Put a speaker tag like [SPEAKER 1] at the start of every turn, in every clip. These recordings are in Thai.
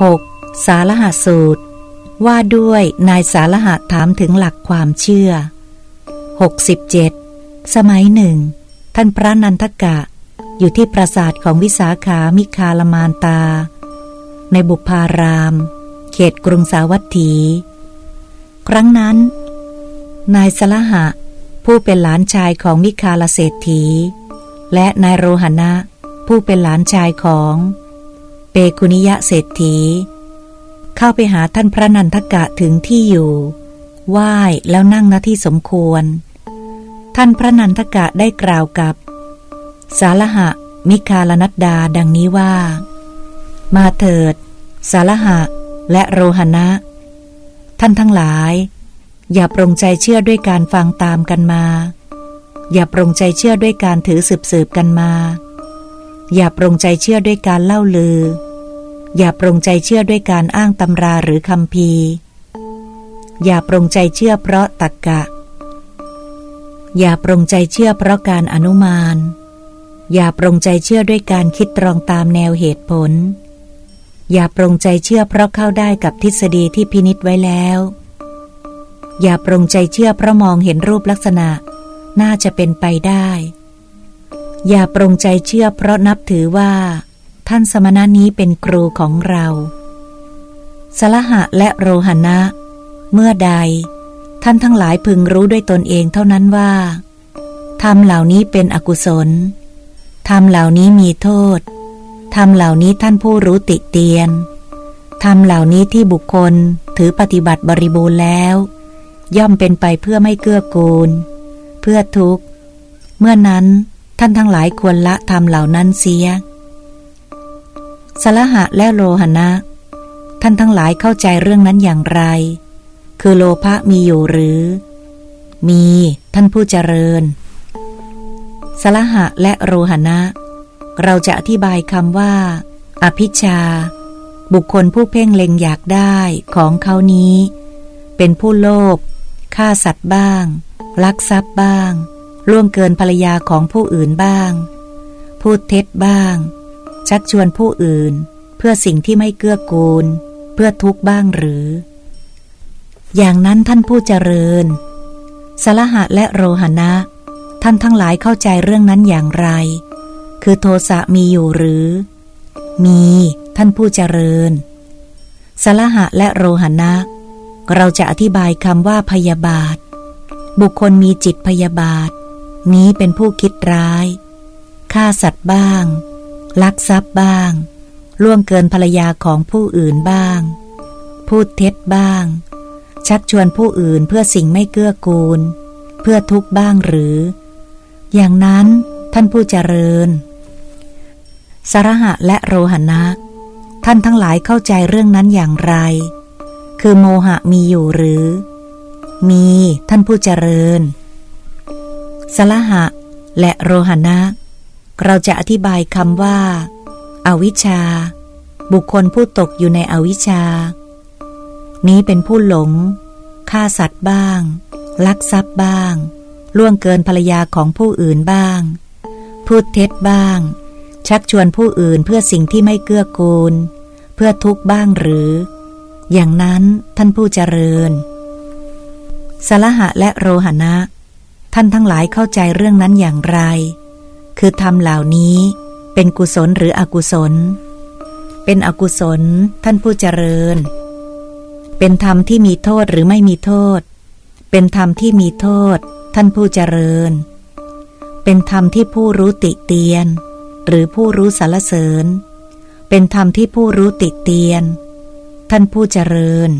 [SPEAKER 1] 6. สารหสูตร ว่าด้วยนายสารหะถามถึงหลักความเชื่อ 67. สมัยหนึ่ง ท่านพระนันทกะ อยู่ที่ปราสาทของวิสาขามิคาลมานตา ในบุพาราม เขตกรุงสาวัตถี ครั้งนั้น นายสละหะ ผู้เป็นหลานชายของมิคาลเศรษฐี และนายโรหณะผู้เป็นหลานชายของ เปกุนิยะเศรษฐี เข้าไปหาท่านพระนันทกะถึงที่อยู่ไหว้แล้วนั่งณที่สมควร ท่านพระนันทกะได้กล่าวกับ สาระหะ มิคาลนัดดาดังนี้ว่า มาเถิด สาระหะ และโรหณะ ท่านทั้งหลาย อย่าปรงใจเชื่อด้วยการฟังตามกันมา อย่าปรงใจเชื่อด้วยการถือสืบสืบกันมา อย่าปรงใจเชื่อด้วยการเล่าลือ อย่าปรงใจเชื่อด้วยการอ้างตำราหรือคำพีอย่าปรงใจเชื่อเพราะตักกะ อย่าปรงใจเชื่อเพราะการอนุมาน อย่าปรงใจเชื่อด้วยการคิดตรองตามแนวเหตุผล อย่าปรงใจเชื่อเพราะเข้าได้กับทฤษฎีที่พินิษไว้แล้ว อย่าปรงใจเชื่อเพราะมองเห็นรูปลักษณะ น่าจะเป็นไปได้ อย่าปรงใจเชื่อเพราะนับถือว่า ท่านสมณะนี้เป็นครูของเราสละหะและโรหณะ เมื่อใด ท่านทั้งหลายพึงรู้ด้วยตนเองเท่านั้นว่าธรรมเหล่านี้เป็นอกุศลธรรมเหล่านี้มีโทษธรรมเหล่านี้ท่านผู้รู้ติเตียนธรรมเหล่านี้ที่บุคคลถือปฏิบัติบริบูรณ์แล้ว ย่อมเป็นไปเพื่อไม่เกื้อกูล เพื่อทุกข์ เมื่อนั้น ท่านทั้งหลายควรละธรรมเหล่านั้นเสีย สละหะและโลหณะ ท่านทั้งหลายเข้าใจเรื่องนั้นอย่างไร คือโลภะมีอยู่หรือ มีท่านผู้เจริญ สละหะและโรหณะ เราจะอธิบายคำว่า อภิชา บุคคลผู้เพ่งเล็งอยากได้ของเขานี้ เป็นผู้โลภฆ่าสัตว์บ้าง ลักทรัพย์บ้าง ล่วงเกินภรรยาของผู้อื่นบ้าง พูดเท็จบ้าง ชักชวนผู้อื่น เพื่อสิ่งที่ไม่เกื้อกูล เพื่อทุกข์บ้างหรือ อย่างนั้นท่านผู้เจริญสละหะและโรหณะ ท่านทั้งหลายเข้าใจเรื่องนั้นอย่างไร คือโทสะมีอยู่หรือ มีท่านผู้เจริญสละหะและโรหณะ เราจะอธิบายคำว่าพยาบาท บุคคลมีจิตพยาบาท นี้เป็นผู้คิดร้ายฆ่าสัตว์บ้าง ลักทรัพย์บ้าง ล่วงเกินภรรยาของผู้อื่นบ้าง พูดเท็จบ้าง ชักชวนผู้อื่นเพื่อสิ่งไม่เกื้อกูล เพื่อทุกข์บ้างหรือ อย่างนั้นท่านผู้เจริญสรหะและโรหณะ ท่านทั้งหลายเข้าใจเรื่องนั้นอย่างไร คือโมหะมีอยู่หรือ มีท่านผู้เจริญ สละหะ และโรหณะ เราจะอธิบายคำว่าอาวิชชา บุคคลผู้ตกอยู่ในอวิชชา นี้เป็นผู้หลงฆ่าสัตว์บ้าง ลักทรัพย์บ้าง ล่วงเกินภรรยาของผู้อื่นบ้าง พูดเท็จบ้าง ชักชวนผู้อื่นเพื่อสิ่งที่ไม่เกื้อกูล เพื่อทุกข์บ้างหรือ อย่างนั้นท่านผู้เจริญสละหะและโรหณะ ท่านทั้งหลายเข้าใจเรื่องนั้นอย่างไร คือธรรมเหล่านี้เป็นกุศลหรืออกุศล เป็นอกุศลท่านผู้เจริญ เป็นธรรมที่มีโทษหรือไม่มีโทษ เป็นธรรมที่มีโทษ ท่านผู้เจริญ เป็นธรรมที่ผู้รู้ติเตียน หรือผู้รู้สารเสริญ เป็นธรรมที่ผู้รู้ติเตียน ท่านผู้เจริญ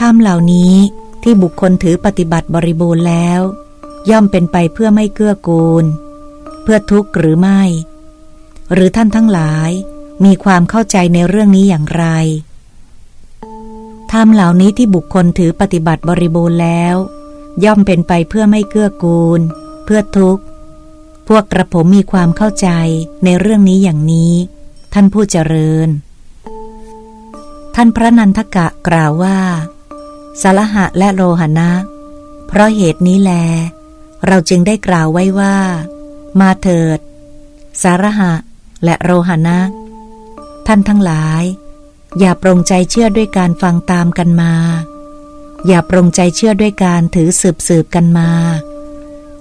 [SPEAKER 1] ธรรมเหล่านี้ที่บุคคลถือปฏิบัติบริบูรณ์แล้ว ย่อมเป็นไปเพื่อไม่เกื้อกูล เพื่อทุกข์หรือไม่ หรือท่านทั้งหลายมีความเข้าใจในเรื่องนี้อย่างไรธรรมเหล่านี้ที่บุคคลถือปฏิบัติบริบูรณ์แล้ว ย่อมเป็นไปเพื่อไม่เกื้อกูล เพื่อทุกข์ พวกกระผมมีความเข้าใจในเรื่องนี้อย่างนี้ ท่านผู้เจริญ ท่านพระนันทกะกล่าวว่าสละหะและโลหณะเพราะเหตุนี้แล เราจึงได้กล่าวไว้ว่า มาเถิด สารหะ และโลหณะ ท่านทั้งหลาย อย่าปรงใจเชื่อด้วยการฟังตามกันมา อย่าปรงใจเชื่อด้วยการถือสืบสืบกันมา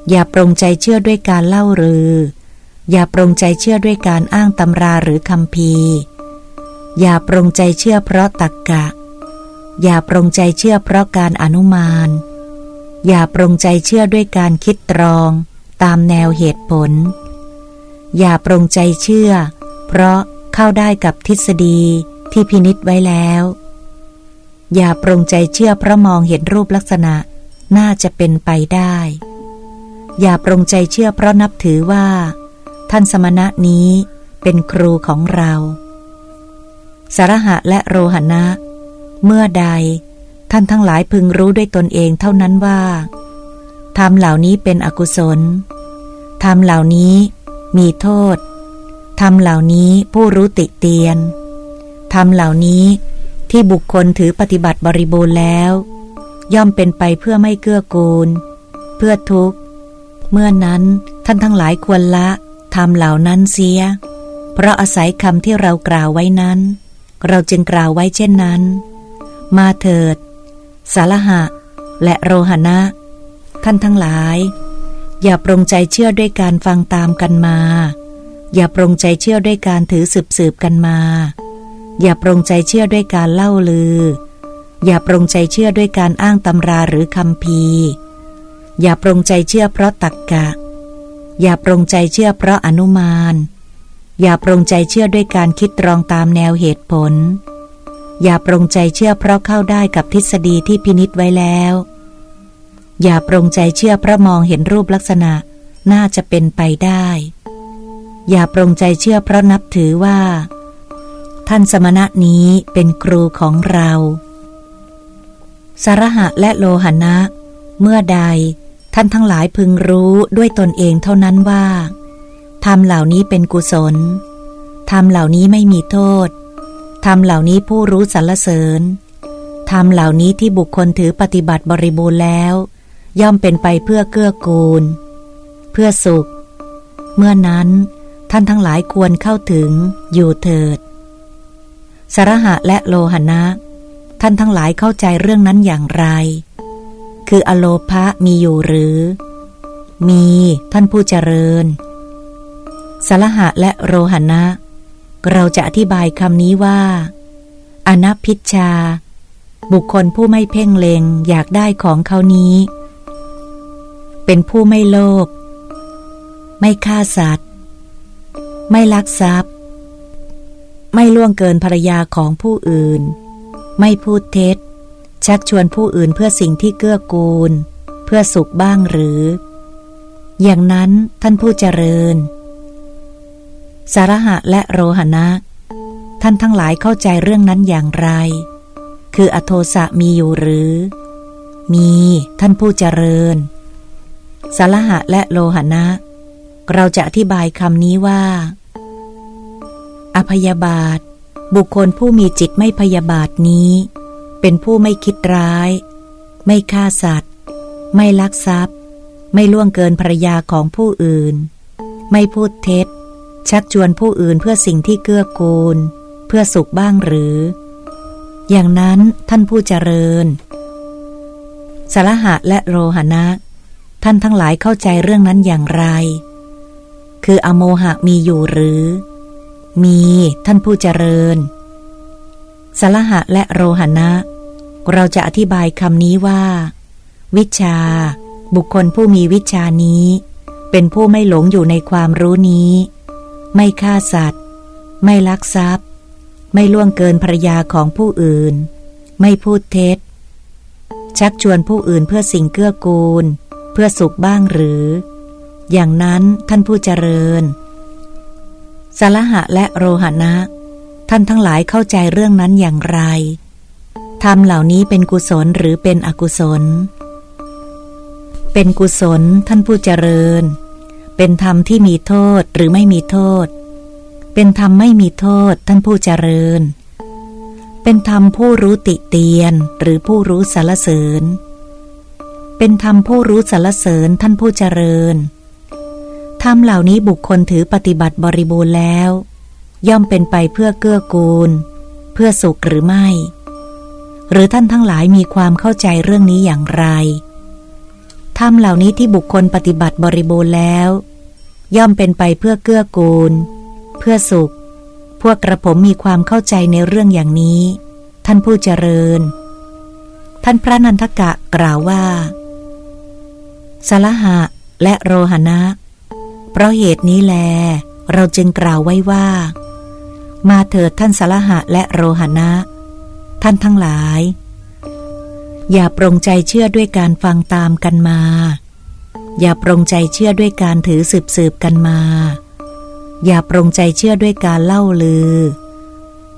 [SPEAKER 1] อย่าปรงใจเชื่อด้วยการเล่ารือ อย่าปรงใจเชื่อด้วยการอ้างตำราหรือคำพีอย่าปรงใจเชื่อเพราะตักกะ อย่าปรงใจเชื่อเพราะการอนุมาน อย่าปรงใจเชื่อด้วยการคิดตรอง ตามแนวเหตุผล อย่าปรงใจเชื่อ เพราะเข้าได้กับทฤษฎีที่พินิษไว้แล้ว อย่าปรงใจเชื่อเพราะมองเห็นรูปลักษณะน่าจะเป็นไปได้ อย่าปรงใจเชื่อเพราะนับถือว่า ท่านสมณะนี้เป็นครูของเรา สารหะและโรหณะ เมื่อใด ท่านทั้งหลายพึงรู้ด้วยตนเองเท่านั้นว่าธรรมเหล่านี้เป็นอกุศลธรรมเหล่านี้มีโทษธรรมเหล่านี้ผู้รู้ติเตียนธรรมเหล่านี้ที่บุคคลถือปฏิบัติบริบูรณ์แล้ว ย่อมเป็นไปเพื่อไม่เกื้อกูล เพื่อทุกข์ เมื่อนั้นท่านทั้งหลายควรละธรรมเหล่านั้นเสีย เพราะอาศัยคำที่เรากล่าวไว้นั้น เราจึงกล่าวไว้เช่นนั้น มาเถิด สารหะ และโรหณะ ท่านทั้งหลาย อย่าปรงใจเชื่อด้วยการฟังตามกันมา อย่าปรงใจเชื่อด้วยการถือสืบสืบกันมา อย่าปรงใจเชื่อด้วยการเล่าลือ อย่าปรงใจเชื่อด้วยการอ้างตำราหรือคำพีอย่าปรงใจเชื่อเพราะตักกะ อย่าปรงใจเชื่อเพราะอนุมาน อย่าปรงใจเชื่อด้วยการคิดตรองตามแนวเหตุผล อย่าปรงใจเชื่อเพราะเข้าได้กับทฤษฎีที่พินิษไว้แล้ว อย่าปรงใจเชื่อเพราะมองเห็นรูปลักษณะน่าจะเป็นไปได้ อย่าปรงใจเชื่อเพราะนับถือว่า ท่านสมณะนี้เป็นครูของเราสารหะและโลหณะ เมื่อใดท่านทั้งหลายพึงรู้ด้วยตนเองเท่านั้นว่าธรรมเหล่านี้เป็นกุศลธรรมเหล่านี้ไม่มีโทษ ธรรมเหล่านี้ผู้รู้สรรเสริญ ธรรมเหล่านี้ที่บุคคลถือปฏิบัติบริบูรณ์แล้ว ย่อมเป็นไปเพื่อเกื้อกูล เพื่อสุข เมื่อนั้นท่านทั้งหลายควรเข้าถึงอยู่เถิด สรหะและโลหณะท่านทั้งหลายเข้าใจเรื่องนั้นอย่างไร คืออโลภะมีอยู่หรือ มีท่านผู้เจริญ สรหะและโลหณะ เราจะอธิบายคำนี้ว่า อนัพิชา บุคคลผู้ไม่เพ่งเลงอยากได้ของเขานี้ เป็นผู้ไม่โลภไม่ฆ่าสัตว์ ไม่ลักทรัพย์ ไม่ล่วงเกินภรรยาของผู้อื่น ไม่พูดเท็จ ชักชวนผู้อื่นเพื่อสิ่งที่เกื้อกูล เพื่อสุขบ้างหรือ อย่างนั้นท่านผู้เจริญ สารหะและโรหณะ ท่านทั้งหลายเข้าใจเรื่องนั้นอย่างไร คืออโทสะมีอยู่หรือ มีท่านผู้เจริญ สารหะและโลหณะ เราจะอธิบายคำนี้ว่า อพยาบาท บุคคลผู้มีจิตไม่พยาบาทนี้ เป็นผู้ไม่คิดร้าย ไม่ฆ่าสัตว์ ไม่ลักทรัพย์ ไม่ล่วงเกินภรรยาของผู้อื่น ไม่พูดเท็จ ชักชวนผู้อื่นเพื่อสิ่งที่เกื้อกูล เพื่อสุขบ้างหรือ อย่างนั้นท่านผู้เจริญ สารหะและโรหณะ ท่านทั้งหลายเข้าใจเรื่องนั้นอย่างไร คืออโมหะมีอยู่หรือ มีท่านผู้เจริญสลหะและโรหณะ เราจะอธิบายคำนี้ว่า วิชา บุคคลผู้มีวิชานี้ เป็นผู้ไม่หลงอยู่ในความรู้นี้ ไม่ฆ่าสัตว์ ไม่ลักทรัพย์ ไม่ล่วงเกินภรยาของผู้อื่น ไม่พูดเท็จ ชักชวนผู้อื่นเพื่อสิ่งเกื้อกูล เพื่อสุขบ้างหรือ อย่างนั้นท่านผู้เจริญสารหะและโรหณะท่านทั้งหลายเข้าใจเรื่องนั้นอย่างไรธรรมเหล่านี้เป็นกุศลหรือเป็นอกุศล เป็นกุศลท่านผู้เจริญ เป็นธรรมที่มีโทษหรือไม่มีโทษ เป็นธรรมไม่มีโทษท่านผู้เจริญ เป็นธรรมผู้รู้ติเตียนหรือผู้รู้สารเสริญ เป็นธรรมผู้รู้สารเสริญท่านผู้เจริญ ธรรมเหล่านี้บุคคลถือปฏิบัติบริบูรณ์แล้ว ย่อมเป็นไปเพื่อเกื้อกูล เพื่อสุขหรือไม่ หรือท่านทั้งหลายมีความเข้าใจเรื่องนี้อย่างไรธรรมเหล่านี้ที่บุคคลปฏิบัติบริบูรณ์แล้ว ย่อมเป็นไปเพื่อเกื้อกูล เพื่อสุข พวกกระผมมีความเข้าใจในเรื่องอย่างนี้ ท่านผู้เจริญ ท่านพระนันทกะกล่าวว่าสละหะและโรหณะ เพราะเหตุนี้แล เราจึงกล่าวไว้ว่า มาเถิดท่านสละหะและโรหณะ ท่านทั้งหลาย อย่าปรงใจเชื่อด้วยการฟังตามกันมา อย่าปรงใจเชื่อด้วยการถือสืบสืบกันมา อย่าปรงใจเชื่อด้วยการเล่าลือ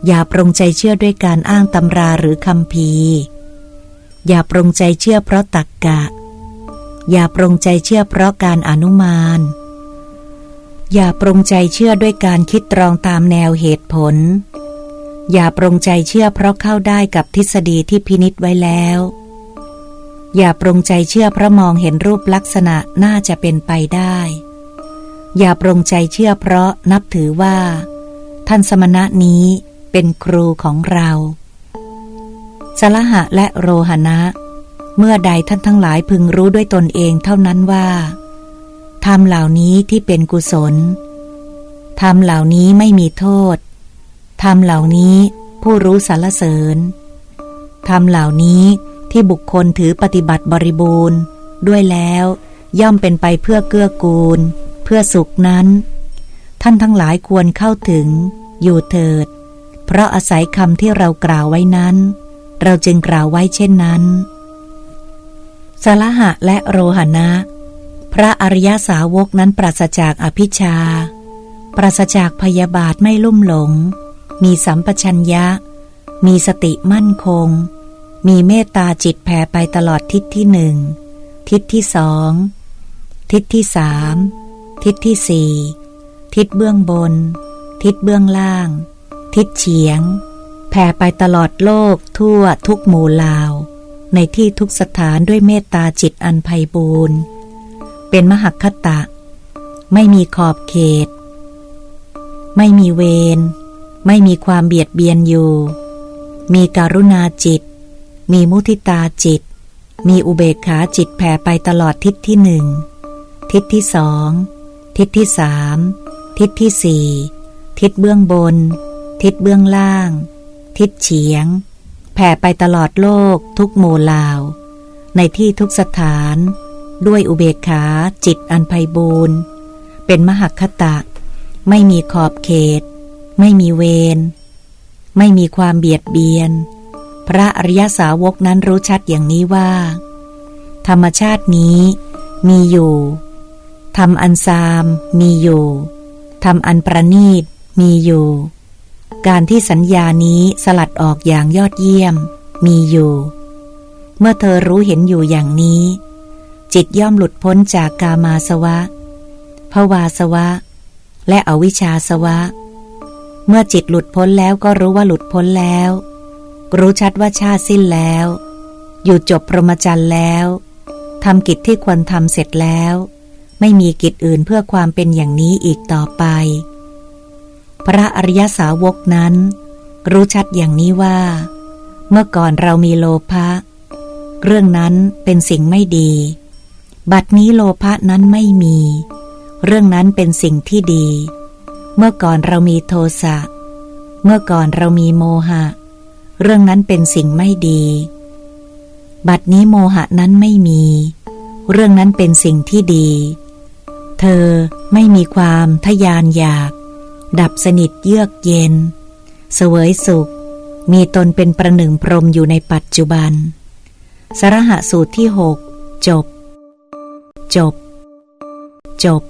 [SPEAKER 1] อย่าปรงใจเชื่อด้วยการอ้างตำราหรือคำพีอย่าปรงใจเชื่อเพราะตักกะ อย่าปรงใจเชื่อเพราะการอนุมาน อย่าปรงใจเชื่อด้วยการคิดตรองตามแนวเหตุผล อย่าปรงใจเชื่อเพราะเข้าได้กับทฤษฎีที่พินิษไว้แล้ว อย่าปรงใจเชื่อเพราะมองเห็นรูปลักษณะน่าจะเป็นไปได้ อย่าปรงใจเชื่อเพราะนับถือว่า ท่านสมณะนี้เป็นครูของเราสละหะและโรหณะ เมื่อใดท่านทั้งหลายพึงรู้ด้วยตนเองเท่านั้นว่าธรรมเหล่านี้ที่เป็นกุศลธรรมเหล่านี้ไม่มีโทษธรรมเหล่านี้ผู้รู้สรรเสริญธรรมเหล่านี้ ที่บุคคลถือปฏิบัติบริบูรณ์ ด้วยแล้วย่อมเป็นไปเพื่อเกื้อกูล เพื่อสุขนั้น ท่านทั้งหลายควรเข้าถึง อยู่เถิด เพราะอาศัยคำที่เรากล่าวไว้นั้น เราจึงกล่าวไว้เช่นนั้นสละหะและโรหณะพระอริยสาวกนั้นปราศจากอภิชา ปราศจากพยาบาทไม่ลุ่มหลง มีสัมปชัญญะ มีสติมั่นคง มีเมตตาจิตแผ่ไปตลอดทิศที่หนึ่ง ทิศที่สอง ทิศที่สาม ทิศที่สี่ ทิศเบื้องบน ทิศเบื้องล่าง ทิศเฉียง แผ่ไปตลอดโลกทั่วทุกหมู่ลาวในที่ทุกสถานด้วยเมตตาจิตอันไพบูรณ์ เป็นมหคตะ ไม่มีขอบเขต ไม่มีเวร ไม่มีความเบียดเบียนอยู่ มีการุณาจิต มีมุทิตาจิต มีอุเบกขาจิตแผ่ไปตลอดทิศที่หนึ่ง ทิศที่สอง ทิศที่สาม ทิศที่สี่ ทิศเบื้องบน ทิศเบื้องล่าง ทิศเฉียง แผ่ไปตลอดโลกทุกโมลาวในที่ทุกสถาน ด้วยอุเบกขาจิตอันไพบูรณ์ เป็นมหคตะ ไม่มีขอบเขต ไม่มีเวร ไม่มีความเบียดเบียน พระอริยสาวกนั้นรู้ชัดอย่างนี้ว่า ธรรมชาตินี้มีอยู่ธรรมอันซามมีอยู่ธรรมอันประณีตมีอยู่ การที่สัญญานี้สลัดออกอย่างยอดเยี่ยม มีอยู่ เมื่อเธอรู้เห็นอยู่อย่างนี้ จิตย่อมหลุดพ้นจากกามาสวะภวาสวะ และอวิชชาสวะ เมื่อจิตหลุดพ้นแล้วก็รู้ว่าหลุดพ้นแล้ว รู้ชัดว่าชาติสิ้นแล้ว อยู่จบพรหมจรรย์แล้วทำกิจที่ควรทำเสร็จแล้ว ไม่มีกิจอื่นเพื่อความเป็นอย่างนี้อีกต่อไป พระอริยสาวกนั้น รู้ชัดอย่างนี้ว่า เมื่อก่อนเรามีโลภะเรื่องนั้นเป็นสิ่งไม่ดี บัดนี้โลภะนั้นไม่มี เรื่องนั้นเป็นสิ่งที่ดี เมื่อก่อนเรามีโทสะ เมื่อก่อนเรามีโมหะเเรื่องนั้นเป็นสิ่งไม่ดี บัดนี้โมหะนั้นไม่มี เรื่องนั้นเป็นสิ่งที่ดี เธอไม่มีความทยานอยาก ดับสนิทเยือกเย็น เสวยสุข มีตนเป็นประหนึ่งพรหมอยู่ในปัจจุบัน สรหสูตรที่หกจบ จบ จบ